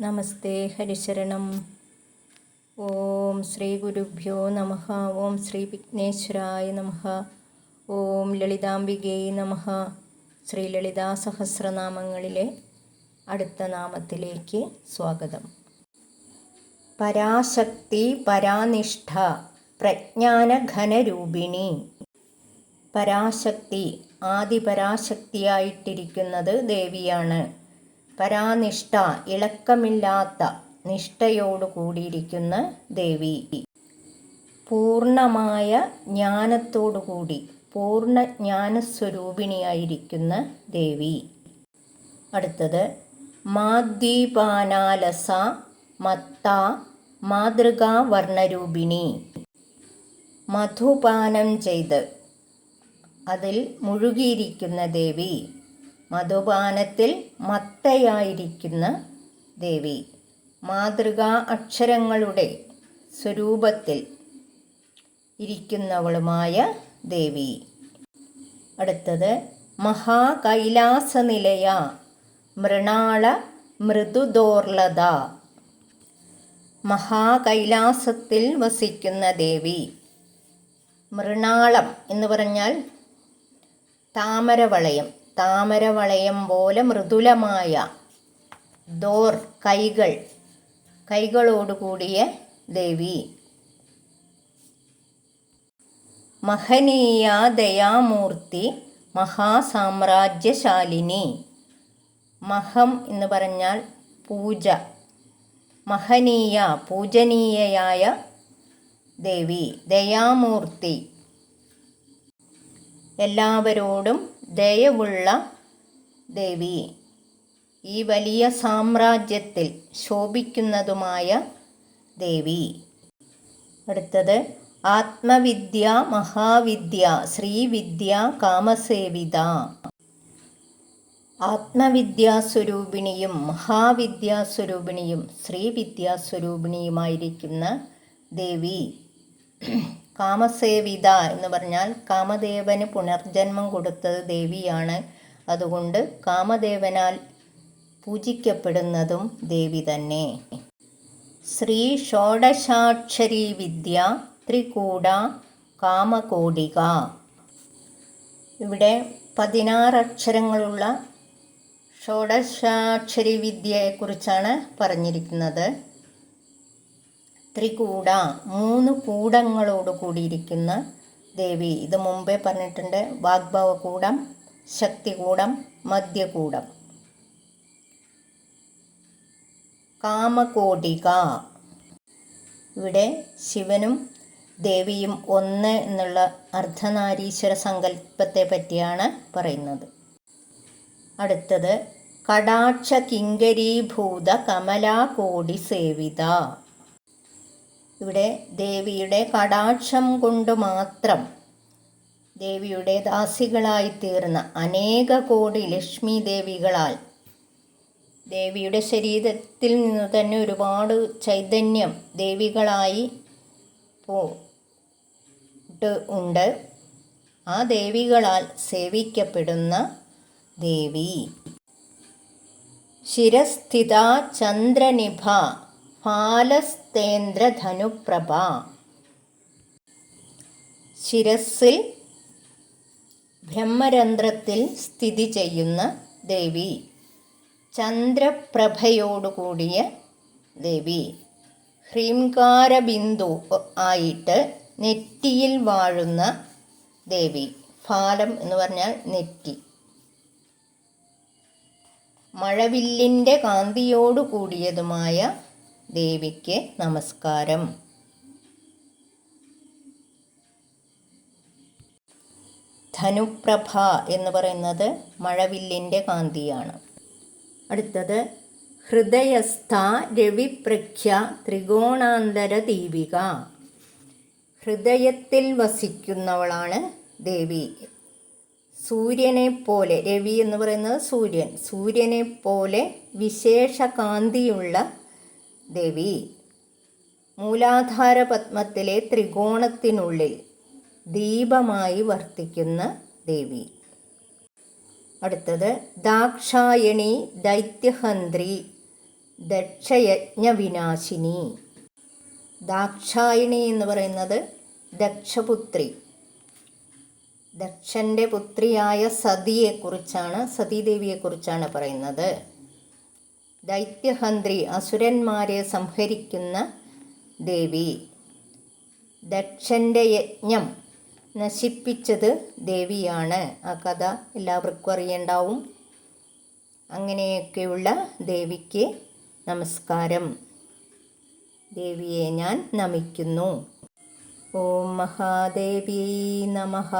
നമസ്തേ ഹരിശരണം. ഓം ശ്രീ ഗുരുഭ്യോ നമ. ഓം ശ്രീ വിഘ്നേശ്വരായ നമ. ഓം ലളിതാംബികേ നമ. ശ്രീ ലളിതാ സഹസ്രനാമങ്ങളിലെ അടുത്ത നാമത്തിലേക്ക് സ്വാഗതം. പരാശക്തി പരാനിഷ്ഠ പ്രജ്ഞാനഘനരൂപിണി. പരാശക്തി ആദിപരാശക്തിയായിട്ടിരിക്കുന്നത് ദേവിയാണ്. പരാനിഷ്ഠ ഇളക്കമില്ലാത്ത നിഷ്ഠയോടു കൂടിയിരിക്കുന്ന ദേവി. പൂർണമായ ജ്ഞാനത്തോടുകൂടി പൂർണ ജ്ഞാനസ്വരൂപിണിയായിരിക്കുന്ന ദേവി. അടുത്തത് മാദ്വീപാനാലസ മത്ത മാതൃകാ വർണരൂപിണി മധുപാനം ചെയ്ത് അതിൽ മുഴുകിയിരിക്കുന്ന ദേവി. മധുപാനത്തിൽ മത്തയായിരിക്കുന്ന ദേവി. മാതൃകാ അക്ഷരങ്ങളുടെ സ്വരൂപത്തിൽ ഇരിക്കുന്നവളുമായ ദേവി. അടുത്തത് മഹാകൈലാസനിലയ മൃണാള മൃദുദോർലത. മഹാകൈലാസത്തിൽ വസിക്കുന്ന ദേവി മൃണാളം എന്ന് പറഞ്ഞാൽ താമരവളയം. താമരവളയം പോലെ മൃദുലമായ ദോർ കൈകൾ കൈകളോടുകൂടിയ ദേവി. മഹനീയ ദയാമൂർത്തി മഹാസാമ്രാജ്യശാലിനി. മഹം എന്ന് പറഞ്ഞാൽ പൂജ. മഹനീയ പൂജനീയയായ ദേവി. ദയാമൂർത്തി. എല്ലാവരോടും ദയവുള്ള ദേവി ഈ വലിയ സാമ്രാജ്യത്തിൽ ശോഭിക്കുന്നതുമായ ദേവി. അടുത്തത് ആത്മവിദ്യ മഹാവിദ്യ ശ്രീവിദ്യ കാമസേവിത. ആത്മവിദ്യാസ്വരൂപിണിയും മഹാവിദ്യാസ്വരൂപിണിയും ശ്രീവിദ്യാസ്വരൂപിണിയുമായിരിക്കുന്ന ദേവി. കാമസേവിത എന്ന് പറഞ്ഞാൽ കാമദേവന് പുനർജന്മം കൊടുത്തത് ദേവിയാണ്. അതുകൊണ്ട് കാമദേവനാൽ പൂജിക്കപ്പെടുന്നതും ദേവി തന്നെ. ശ്രീ ഷോഡശാക്ഷരി വിദ്യ ത്രികൂട കാമകോടിക. ഇവിടെ പതിനാറ് അക്ഷരങ്ങളുള്ള ഷോഡശാക്ഷരി വിദ്യയെക്കുറിച്ചാണ് പറഞ്ഞിരിക്കുന്നത്. ത്രികൂട മൂന്ന് കൂടങ്ങളോട് കൂടിയിരിക്കുന്ന ദേവി. ഇത് മുമ്പേ പറഞ്ഞിട്ടുണ്ട് വാഗ്ഭവകൂടം ശക്തികൂടം മധ്യകൂടം. കാമകോടിക. ഇവിടെ ശിവനും ദേവിയും ഒന്ന് എന്നുള്ള അർദ്ധനാരീശ്വര സങ്കല്പത്തെ പറ്റിയാണ് പറയുന്നത്. അടുത്തത് കടാക്ഷ കിങ്കരീഭൂത കമലാകോടി സേവിത. ഇവിടെ ദേവിയുടെ കടാക്ഷം കൊണ്ട് മാത്രം ദേവിയുടെ ദാസികളായി തീർന്ന അനേക കോടി ലക്ഷ്മി ദേവികളാൽ ദേവിയുടെ ശരീരത്തിൽ നിന്ന് തന്നെ ഒരുപാട് ചൈതന്യം ദേവികളായി പോട്ട് ഉണ്ട്. ആ ദേവികളാൽ സേവിക്കപ്പെടുന്ന ദേവി. ശിരസ്ഥിത ചന്ദ്രനിഭ ഫാലസ്തേന്ദ്രധനുപ്രഭ ശിരസ്സിൽ ബ്രഹ്മരന്ധ്രത്തിൽ സ്ഥിതി ചെയ്യുന്ന ദേവി. ചന്ദ്രപ്രഭയോടുകൂടിയ ദേവി. ഹ്രീംകാരബിന്ദു ആയിട്ട് നെറ്റിയിൽ വാഴുന്ന ദേവി. ഫാലം എന്ന് പറഞ്ഞാൽ നെറ്റി. മഴവില്ലിന്റെ കാന്തിയോടു കൂടിയതുമായ ദേവിക്ക് നമസ്കാരം. ധനുപ്രഭ എന്ന് പറയുന്നത് മഴവില്ലിന്റെ കാന്തിയാണ്. അടുത്തത് ഹൃദയസ്ഥ രവിപ്രഖ്യ ത്രികോണാന്തര ദീപിക. ഹൃദയത്തിൽ വസിക്കുന്നവളാണ് ദേവി. സൂര്യനെ പോലെ രവി എന്ന് പറയുന്നത് സൂര്യൻ. സൂര്യനെ പോലെ വിശേഷ കാന്തിയുള്ള ദേവി മൂലാധാര പത്മത്തിലെ ത്രികോണത്തിനുള്ളിൽ ദീപമായി വർത്തിക്കുന്ന ദേവി. അടുത്തത് ദാക്ഷായണി ദൈത്യഹന്ത്രി ദക്ഷയജ്ഞവിനാശിനി. ദാക്ഷായണി എന്ന് പറയുന്നത് ദക്ഷപുത്രി. ദക്ഷന്റെ പുത്രിയായ സതിയെക്കുറിച്ചാണ് സതീദേവിയെക്കുറിച്ചാണ് പറയുന്നത്. ദൈത്യഹന്ത്രി അസുരന്മാരെ സംഹരിക്കുന്ന ദേവി. ദക്ഷന്റെ യജ്ഞം നശിപ്പിച്ചത് ദേവിയാണ്. ആ കഥ എല്ലാവർക്കും അറിയണ്ടാവും. അങ്ങനെയൊക്കെയുള്ള ദേവിക്ക് നമസ്കാരം. ദേവിയെ ഞാൻ നമിക്കുന്നു. ഓം മഹാദേവി നമഃ.